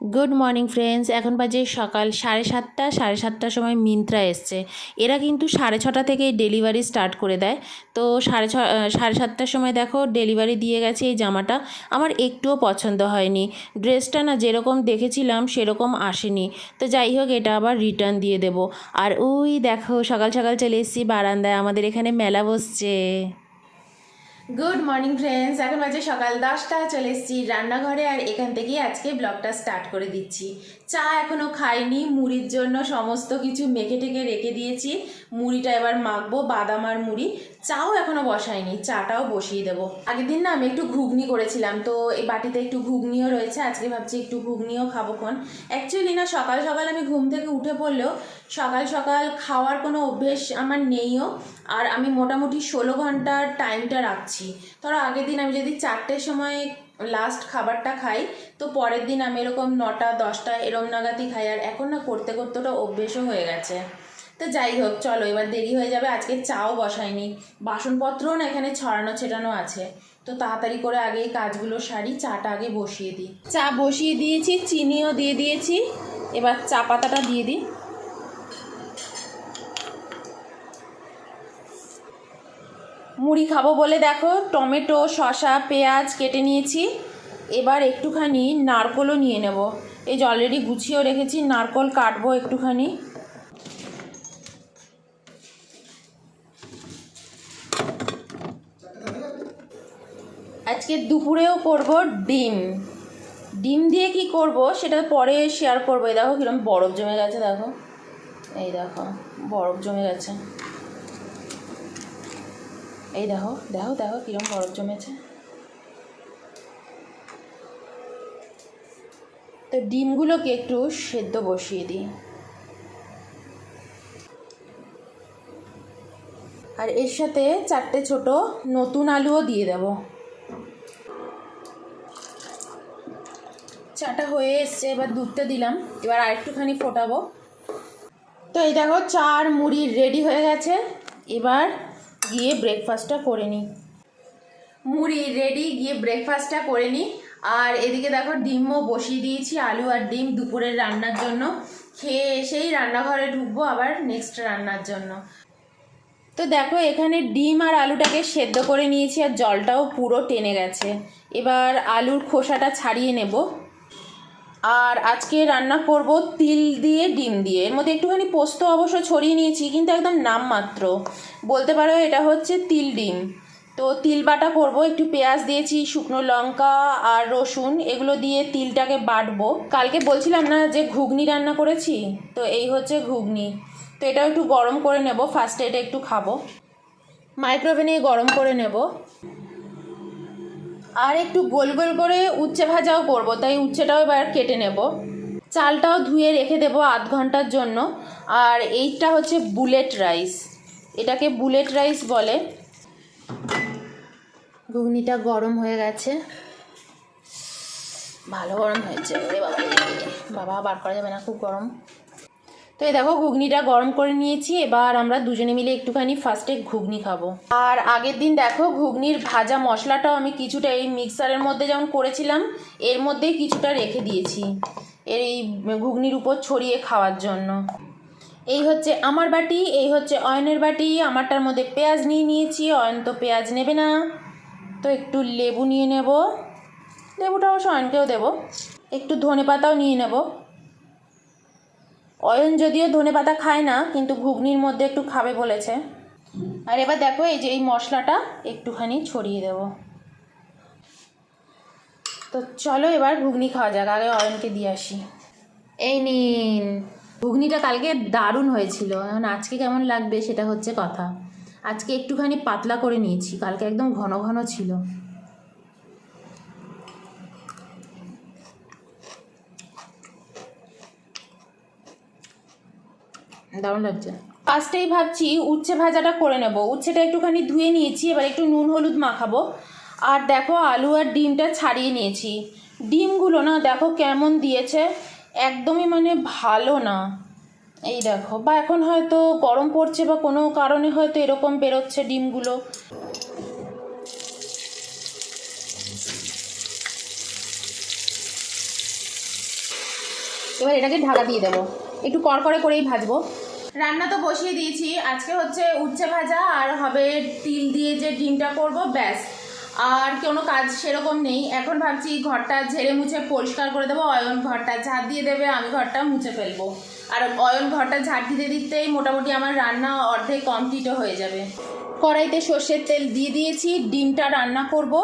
Good morning friends এখন বাজে সকাল সাড়ে সাতটা, সাড়ে সাতটার সময় মিন্ত্রা এসছে। এরা কিন্তু সাড়ে ছটা থেকেই ডেলিভারি স্টার্ট করে দেয়। তো সাড়ে ছ সাড়ে সাতটার সময় দেখো ডেলিভারি দিয়ে গেছে এই জামাটা। আমার একটুও পছন্দ হয়নি। ড্রেসটা না যেরকম দেখেছিলাম সেরকম আসেনি। তো যাই হোক, এটা আবার রিটার্ন দিয়ে দেবো। আর ওই দেখো সকাল সকাল চলে এসেছি বারান্দায়। আমাদের এখানে মেলা বসছে। গুড মর্নিং ফ্রেন্ডস এখন বাজে সকাল দশটা। চলে এসেছি রান্নাঘরে আর এখান থেকেই আজকে ব্লগটা স্টার্ট করে দিচ্ছি। চা এখনও খাইনি, মুড়ির জন্য সমস্ত কিছু মেখে টেকে রেখে দিয়েছি। মুড়িটা এবার মাখবো, বাদাম আর মুড়ি। চাও এখনও বসাইনি, চাটাও বসিয়ে দেবো। আগের দিন না আমি একটু ঘুগনি করেছিলাম, তো এই বাটিতে একটু ঘুগনিও রয়েছে, আজকে ভাবছি একটু ঘুগনিও খাব কোন। অ্যাকচুয়ালি না, সকাল সকাল আমি ঘুম থেকে উঠে পড়লেও সকাল সকাল খাওয়ার কোনো অভ্যেস আমার নেইও। আর আমি মোটামুটি ষোলো ঘণ্টার টাইমটা রাখছি। ধরো আগের দিন আমি যদি চারটের সময় লাস্ট খাবারটা খাই, তো পরের দিন আমি এরকম নটা, দশটা, এরম নাগাদই খাই, আর এখন না করতে করতে ওটা অভ্যেসও হয়ে গেছে। তো যাই হোক, চলো এবার দেরি হয়ে যাবে, আজকে চাও বসাইনি। বাসনপত্রও না এখানে ছড়ানো ছেটানো আছে। তো তাড়াতাড়ি করে আগে কাজগুলো সারি, চাটা আগে বসিয়ে দিই। চা বসিয়ে দিয়েছি, চিনিও দিয়ে দিয়েছি। এবার চা পাতাটা দিয়ে দিই। মুড়ি খাব বলে দেখো, টমেটো, শসা, পেঁয়াজ কেটে নিয়েছি। এবার একটুখানি নারকলও নিয়ে নেব। এই যে অলরেডি গুছিয়েও রেখেছি, নারকল কাটবো একটুখানি। আজকে দুপুরেও করব ডিম। ডিম দিয়ে কি করব সেটা পরে শেয়ার করব। এই দেখো কিরম বরফ জমে গেছে, দেখো। এই দেখো, বরফ জমে গেছে। এই দেখো দেখো দেখো কিরম বরফ জমেছে। তো ডিমগুলোকে একটু সেদ্ধ বসিয়ে দিই। আর এর সাথে চারটে ছোট নতুন আলুও দিয়ে দেব। চাটা হয়ে এসছে, এবার দুধটা দিলাম। এবার আরেকটুখানি ফোটাবো। তো এই দেখো, চার মুড়ি রেডি হয়ে গেছে। এবার গিয়ে ব্রেকফাস্টটা করে নিই মুড়ি রেডি গিয়ে ব্রেকফাস্টটা করে নিই আর এদিকে দেখো ডিমও বসিয়ে দিয়েছি, আলু আর ডিম দুপুরের রান্নার জন্য। খেয়ে এসেই রান্নাঘরে ঢুকবো আবার নেক্সট রান্নার জন্য। তো দেখো এখানে ডিম আর আলুটাকে সেদ্ধ করে নিয়েছি আর জলটাও পুরো টেনে গেছে। এবার আলুর খোসাটা ছাড়িয়ে নেব। আর আজকে রান্না করব তিল দিয়ে, ডিম দিয়ে। এর মধ্যে একটুখানি পোস্ত অবশ্য ছড়িয়ে নিয়েছি, কিন্তু একদম নামমাত্র বলতে পারো এটা হচ্ছে তিল ডিম। তো তিল বাটা করব, একটু পেঁয়াজ দিয়েছি, শুকনো লঙ্কা আর রসুন, এগুলো দিয়ে তিলটাকে বাটবো। কালকে বলছিলাম না যে ঘুগনি রান্না করেছি? তো এই হচ্ছে ঘুগনি। তো এটাও একটু গরম করে নেব ফার্স্টে এটা একটু খাব। মাইক্রোওভেনে গরম করে নেব। আর একটু গোল গোল করে উচ্ছে ভাজাও করব, তাই উচ্ছেটাও এবার কেটে নেব। চালটাও ধুয়ে রেখে দেব আধ ঘণ্টার জন্য। আর এইটা হচ্ছে বুলেট রাইস, এটাকে বুলেট রাইস বলে। ঘুগনিটা গরম হয়ে গেছে। ভালো গরম হয়েছে। বাবা বাবা বার করা যাবে না, খুব গরম। তো এই দেখো ঘুগনিটা গরম করে নিয়েছি, এবার আমরা দুজনে মিলে একটুখানি ফার্স্টে ঘুগনি খাব। আর আগের দিন দেখো ঘুগনির ভাজা মশলাটাও আমি কিছুটা এই মিক্সারের মধ্যে যেমন করেছিলাম, এর মধ্যেই কিছুটা রেখে দিয়েছি এর এই ঘুগনির উপর ছড়িয়ে খাওয়ার জন্য। এই হচ্ছে আমার বাটি, এই হচ্ছে অয়নের বাটি, আমারটার মধ্যে পেঁয়াজ নিয়ে নিয়েছি, অয়ন তো পেঁয়াজ নেবে না। তো একটু লেবু নিয়ে নেব, লেবুটা অবশ্য অয়নকেও দেবো, একটু ধনে পাতাও নিয়ে নেব। অয়ন যদিও ধনে পাতা খায় না, কিন্তু ঘুগনির মধ্যে একটু খাবে বলেছে। আর এবার দেখো, এই যে এই মশলাটা একটুখানি ছড়িয়ে দেব। তো চলো এবার ঘুগনি খাওয়া যাক, আগে অয়নকে দিয়ে আসি। এই নিন, ঘুগনিটা কালকে দারুণ হয়েছিল। এখন আজকে কেমন লাগবে সেটা হচ্ছে কথা। আজকে একটুখানি পাতলা করে নিয়েছি, কালকে একদম ঘন ঘন ছিল। দারুণ লাগছে। ফার্স্টেই ভাবছি উচ্ছে ভাজাটা করে নেব। উচ্ছেটা একটুখানি ধুয়ে নিয়েছি, এবার একটু নুন হলুদ মাখাবো। আর দেখো আলু আর ডিমটা ছাড়িয়ে নিয়েছি। ডিমগুলো না দেখো কেমন দিয়েছে, একদমই মানে ভালো না। এই দেখো, বা এখন হয়তো গরম পড়ছে বা কোনো কারণে হয়তো এরকম বেরোচ্ছে ডিমগুলো। এবার এটাকে ঢাকা দিয়ে দেবো। একটু কড়কড়ে করেই ভাজবো। রান্না তো বসিয়ে দিয়েছি। আজকে হচ্ছে উচ্ছে ভাজা আর হবে তিল দিয়ে যে ডিমটা করব, ব্যাস। আর কোনো কাজ সেরকম নেই। এখন ভাবছি ঘরটা ঝেড়ে মুছে পরিষ্কার করে দেবো। অয়ন ঘরটা ঝাঁট দিয়ে দেবে, আমি ঘরটা মুছে ফেলব। আর অয়ন ঘরটা ঝাড় দিতে দিতেই মোটামুটি আমার রান্না অর্ধেক কমপ্লিটও হয়ে যাবে। কড়াইতে সর্ষের তেল দিয়ে দিয়েছি, ডিমটা রান্না করব।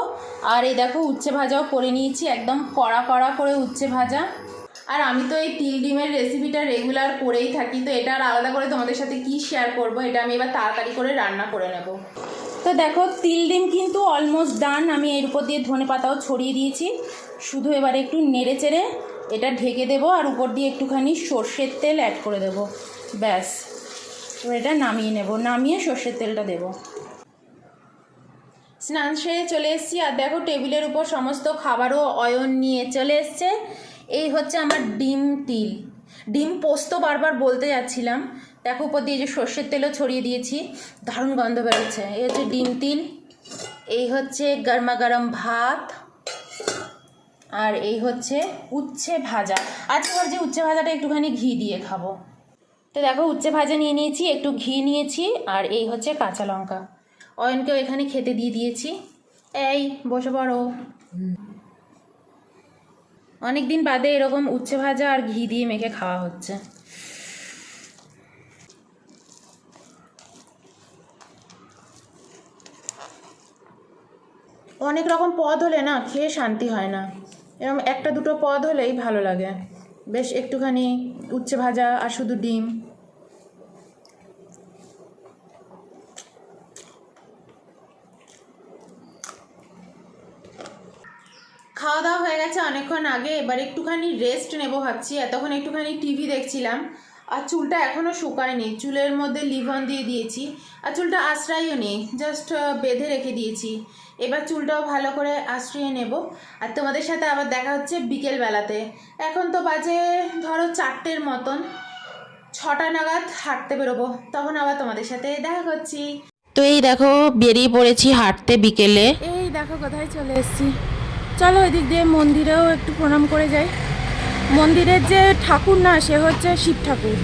আর এই দেখো উচ্ছে ভাজাও করে নিয়েছি, একদম কড়া কড়া করে উচ্ছে ভাজা। আর আমি তো এই তিল ডিমের রেসিপিটা রেগুলার করেই থাকি, তো এটা আর আলাদা করে তোমাদের সাথে কি শেয়ার করব, এটা আমি এবার তাড়াতাড়ি করে রান্না করে নেব। তো দেখো, তিল ডিম কিন্তু অলমোস্ট ডান আমি এর উপর দিয়ে ধনে পাতাও ছড়িয়ে দিয়েছি। শুধু এবারে একটু নেড়ে চেড়ে এটা ঢেকে দেবো, আর উপর দিয়ে একটুখানি সর্ষের তেল অ্যাড করে দেবো। ব্যাস এবার এটা নামিয়ে নেব, নামিয়ে সর্ষের তেলটা দেবো। স্নান সেরে চলে এসেছি, আর দেখো টেবিলের উপর সমস্ত খাবারও অয়ন নিয়ে চলে এসছে। এই হচ্ছে আমার ডিম তিল। ডিম পোস্ত বারবার বলতে যাচ্ছিলাম। দেখো উপর দিয়ে যে সর্ষের তেলও ছড়িয়ে দিয়েছি। দারুণ গন্ধ বেরোচ্ছে। এই হচ্ছে ডিম তিল। এই হচ্ছে গরমা গরম ভাত। আর এই হচ্ছে উচ্ছে ভাজা। আজকে ভাবছি উচ্ছে ভাজাটা একটুখানি ঘি দিয়ে খাব। তো দেখো, উচ্ছে ভাজা নিয়ে নিয়েছি, একটু ঘি নিয়েছি, আর এই হচ্ছে কাঁচা লঙ্কা। অয়নকেও এখানে খেতে দিয়ে দিয়েছি। এই, বসে পড়ো। অনেক দিন বাদে এরকম উচ্ছে ভাজা আর ঘি দিয়ে মেখে খাওয়া হচ্ছে। অনেক রকম পদ হলে না খেয়ে শান্তি হয় না। এরকম একটা দুটো পদ হলেই ভালো লাগে। বেশ একটুখানি উচ্ছে ভাজা আর শুধু ডিম খাওয়া দাওয়া গেছে অনেকক্ষণ আগে এবার একটুখানি রেস্ট নেব ভাবছি। এতক্ষণ একটুখানি টিভি দেখছিলাম। আর চুলটা এখনও শুকায়নি। চুলের মধ্যে লিভন দিয়ে দিয়েছি। আর চুলটা আশ্রয়ও নেই। জাস্ট বেঁধে রেখে দিয়েছি। এবার চুলটাও ভালো করে আশ্রয়ে নেব। আর তোমাদের সাথে আবার দেখা হচ্ছে বিকেল বেলাতে। এখন তো বাজে ধরো চারটের মতন। ছটা নাগাদ হাঁটতে বেরোবো। তখন আবার তোমাদের সাথে দেখা করছি। তো এই দেখো, বেরিয়ে পড়েছি হাঁটতে বিকেলে। এই দেখো, কোথায় চলে এসেছি। চলো ওই দিক দিয়ে মন্দিরেও একটু প্রণাম করে যাই। মন্দিরের যে ঠাকুর না সে হচ্ছে শিব ঠাকুর।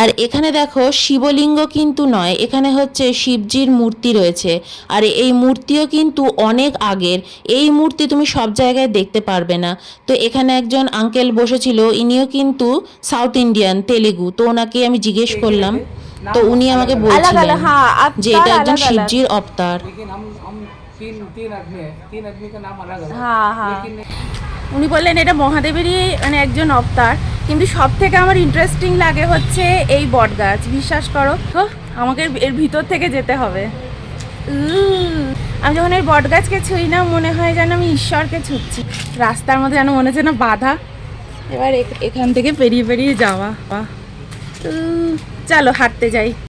আর এখানে দেখো শিবলিঙ্গ কিন্তু নয় এখানে হচ্ছে শিবজির মূর্তি রয়েছে। আর এই মূর্তিও কিন্তু অনেক আগের এই মূর্তি তুমি সব জায়গায় দেখতে পারবে না। তো এখানে একজন আঙ্কেল বসেছিল ইনিও কিন্তু সাউথ ইন্ডিয়ান তেলেগু তো ওনাকে আমি জিজ্ঞেস করলাম। তো উনি আমাকে বলছিলেন যে এটা একজন শিবজির অবতার। হ্যাঁ, হ্যাঁ। উনি বললেন এটা মহাদেবেরই মানে একজন অবতার। কিন্তু সব থেকে আমার ইন্টারেস্টিং লাগে হচ্ছে এই বট গাছ। বিশ্বাস করো তো আমাকে এর ভিতর থেকে যেতে হবে। আমি যখন এই বট গাছকে ছুঁই না মনে হয় যেন আমি ঈশ্বরকে ছুঁচ্ছি। রাস্তার মধ্যে যেন মনে হচ্ছে না বাধা। এবার এখান থেকে পেরিয়ে পেরিয়ে যাওয়া। চলো হাঁটতে যাই।